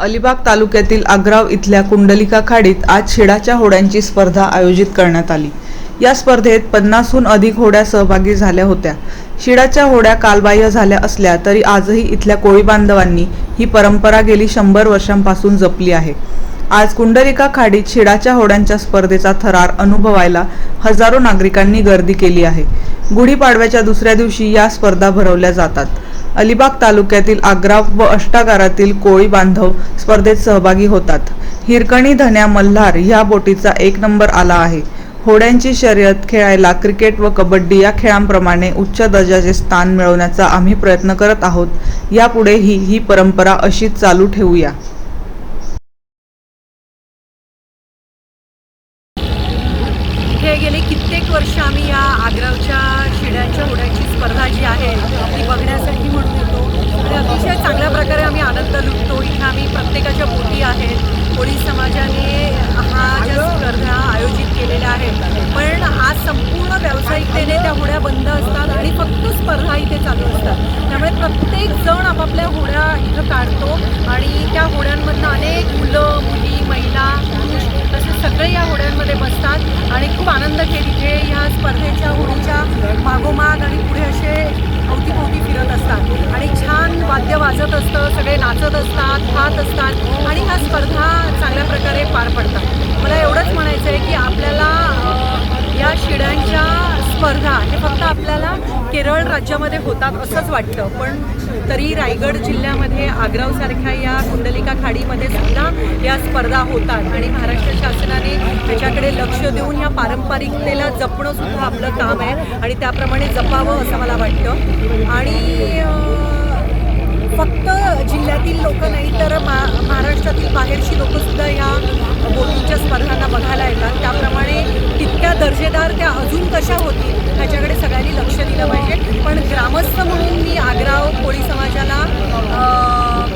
अलिबाग तालुक्यातील आग्राव इथल्या कुंडलिका खाडीत आज शिडाच्या होड्यांची स्पर्धा आयोजित करण्यात आली. या स्पर्धेत पन्नासहून अधिक होड्या सहभागी झाल्या होत्या. शिडाच्या होड्या कालबाह्य झाल्या असल्या तरी आजही इथल्या कोळी बांधवांनी ही परंपरा गेली शंभर वर्षांपासून जपली आहे. आज कुंडलिका खाडीत शिडाच्या होड्यांच्या स्पर्धेचा थरार अनुभवायला हजारो नागरिकांनी गर्दी केली आहे. गुढीपाडव्याच्या दुसऱ्या दिवशी या स्पर्धा भरवल्या जातात. अलिबाग तालुक्यातील आग्रा व अष्टागारातील कोळी बांधव स्पर्धेत सहभागी होतात. हिरकणी धन्या मल्हार ह्या बोटीचा एक नंबर आला आहे. होड्यांची शर्यत खेळायला क्रिकेट व कबड्डी या खेळांप्रमाणे उच्च दर्जाचे स्थान मिळवण्याचा आम्ही प्रयत्न करत आहोत. यापुढेही ही परंपरा अशीच चालू ठेवूया. गेले कित्येक वर्ष आम्ही या आग्रावच्या शिड्यांच्या होड्यांची स्पर्धा जी आहे ती बघण्यासाठी म्हणून आणि अतिशय चांगल्या प्रकारे आम्ही आनंद लुटतो. इथे आम्ही प्रत्येकाच्या बोटी आहेत. कोळी समाजाने हा ज्या स्पर्धा आयोजित केलेल्या आहेत. पण आज संपूर्ण व्यावसायिकतेने त्या होड्या बंद असतात आणि फक्त स्पर्धा इथे चालू असतात. त्यामुळे प्रत्येक जण आपापल्या होड्या इथं काढतो आणि त्या होड्यांमधनं अनेक मुलं मुली महिला पुरुष तसे सगळे या होड्यांमध्ये बसतात आणि खूप आनंद घेत इथे या स्पर्धेच्या होडीच्या मागोमाग आणि पुढे असे अवतीभोवती करत असतात. आणि छान वाद्य वाजत असतं सगळे नाचत असतात खात असतात आणि ह्या स्पर्धा चांगल्या प्रकारे पार पडतात. मला एवढंच म्हणायचं आहे की आपल्याला या शिड्यांच्या स्पर्धा हे फक्त आपल्याला केरळ राज्यामध्ये होतात असंच वाटतं. पण तरी रायगड जिल्ह्यामध्ये आग्रावसारख्या या कुंडलिका खाडीमध्ये सुद्धा या स्पर्धा होतात. आणि महाराष्ट्र शासनाने त्याच्याकडे लक्ष देऊन या पारंपरिकतेला जपणं सुद्धा आपलं काम आहे. आणि त्याप्रमाणे जपावं असं मला वाटतं. आणि फक्त जिल्ह्यातील लोक नाही तर मा महाराष्ट्रातील बाहेरची लोकंसुद्धा ह्या बोटींच्या स्पर्धांना बघायला येतात. दर्जेदार त्या अजून कशा होतील ह्याच्याकडे सगळ्यांनी लक्ष दिलं पाहिजे. पण ग्रामस्थ म्हणून मी आग्राव कोळी समाजाला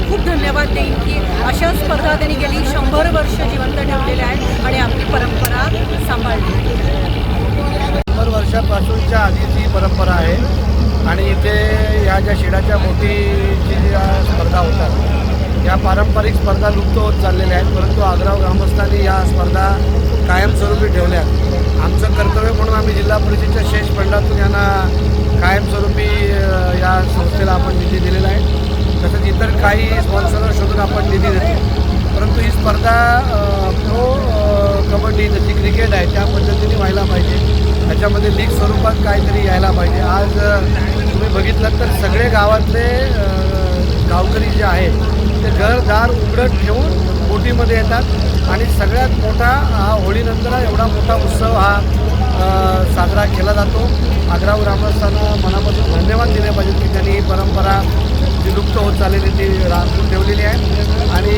खूप धन्यवाद देईन की अशा स्पर्धा त्यांनी गेली शंभर वर्ष जिवंत ठेवलेल्या आहेत आणि आपली परंपरा सांभाळली. शंभर वर्षापासूनच्या आधीची परंपरा आहे आणि इथे ह्या ज्या शिडाच्या मोठीची ज्या स्पर्धा होतात या पारंपरिक स्पर्धा लुप्त होत चाललेल्या आहेत परंतु आग्राव ग्रामस्थांनी या स्पर्धा कायमस्वरूपी ठेवल्या आमचं कर्तव्य म्हणून आम्ही जिल्हा परिषदेच्या शेष फंडातून यांना कायमस्वरूपी या संस्थेला आपण निधी दिलेला आहे. तसंच इतर काही स्पॉन्सर शोधून आपण निधी देतो. परंतु ही स्पर्धा प्रो कबड्डी जशी क्रिकेट आहे त्या पद्धतीने व्हायला पाहिजे. त्याच्यामध्ये लीग स्वरूपात काहीतरी यायला पाहिजे. आज तुम्ही बघितलं तर सगळे गावातले गावकरी जे आहेत ते घरदार उघडत ठेवून बोटीमध्ये येतात. आणि सगळ्यात मोठा हा होळीनंतर एवढा मोठा उत्सव हा साजरा केला जातो. आग्रा ग्रामस्थांना मनापासून धन्यवाद दिले पाहिजेत की त्यांनी ही परंपरा जी लुप्त होत चाललेली ती राखून ठेवलेली आहे. आणि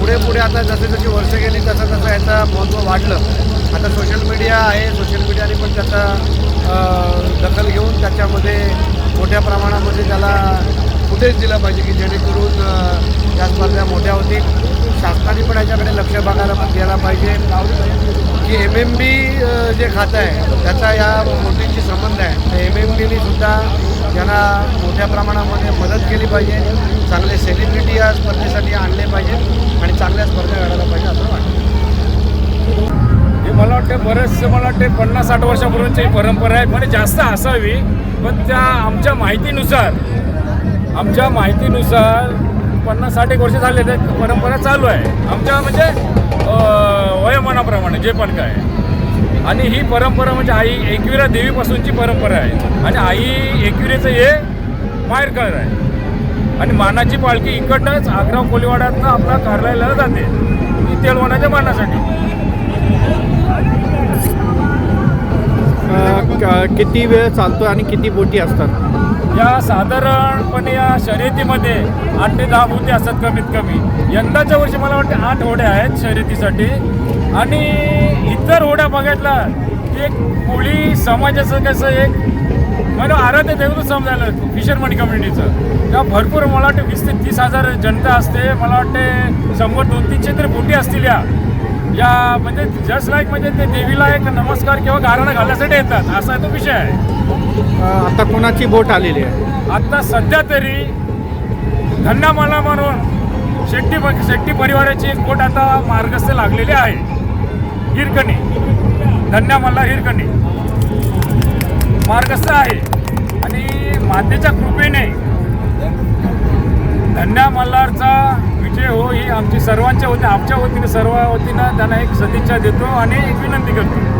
पुढे पुढे आता जसे जशी वर्ष गेली तसं तसं याचं महत्त्व वाढलं. आता सोशल मीडिया आहे. सोशल मीडियाने पण त्याचा दखल घेऊन त्याच्यामध्ये मोठ्या प्रमाणामध्ये त्याला फुटेज दिलं पाहिजे की जेणेकरून या स्पर्धा मोठ्या होतील. शासनाने पण याच्याकडे लक्ष बघायला द्यायला पाहिजे. की एम एम बी जे खातं आहे त्याचा या बोटींशी संबंध आहे. तर एम एम बीने सुद्धा यांना मोठ्या प्रमाणामध्ये मदत केली पाहिजे चांगले सेलिब्रिटी या स्पर्धेसाठी आणले पाहिजे आणि चांगल्या स्पर्धा घडायला पाहिजे असं वाटतं. हे मला वाटते बरेचसे मला वाटते पन्नास साठ वर्षापूर्वीची परंपरा आहे. म्हणजे जास्त असावी. पण त्या आमच्या माहितीनुसार आमच्या माहितीनुसार पन्नास साठ एक वर्ष झाले ते परंपरा चालू आहे. आमच्या म्हणजे वयोमानाप्रमाणे जे पण काय. आणि ही परंपरा म्हणजे आई एकविरा देवीपासूनची परंपरा आहे. आणि आई एकविरेचं हे माहेरकर आहे. आणि मानाची पालखी इकडनंच आग्राव कोलीवाड्यातनं आपल्या कार्यालयाला जाते. ही मानासाठी. किती वेळ चालतो आणि किती बोटी असतात? या साधारणपणे या शर्यतीमध्ये आठ ते दहा बोटी असतात कमीत कमी. यंदाच्या वर्षी मला वाटते आठ होड्या आहेत शर्यतीसाठी. आणि इतर होड्या बघितला की एक कोळी समाजाचं कसं एक म्हणजे आराध्य देवत समजायला फिशरमन कम्युनिटीचं त्या भरपूर मला वाटते वीस ते तीस हजार जनता असते मला वाटते शंभर दोन तीनशे तरी बोटी असतील या. या म्हणजे जस्ट लाईक म्हणजे ते देवीला एक नमस्कार किंवा गारणं घालण्यासाठी येतात असा तो विषय आहे. आता कोणाची बोट आलेली आहे? आता सध्या तरी धन्ना मला म्हणून शेट्टी शेट्टी परिवाराची एक बोट आता मार्गस्थ लागलेली आहे. हिरकणी. धन्या मल्हार हिरकणी. मार्गस्थ आहे. आणि मातेच्या कृपेने धन्या मल्हारचा विजय हो ही आमची सर्वांच्या वतीने आमच्या वतीने सर्व वतीनं त्यांना एक सदिच्छा देतो आणि एक विनंती करतो.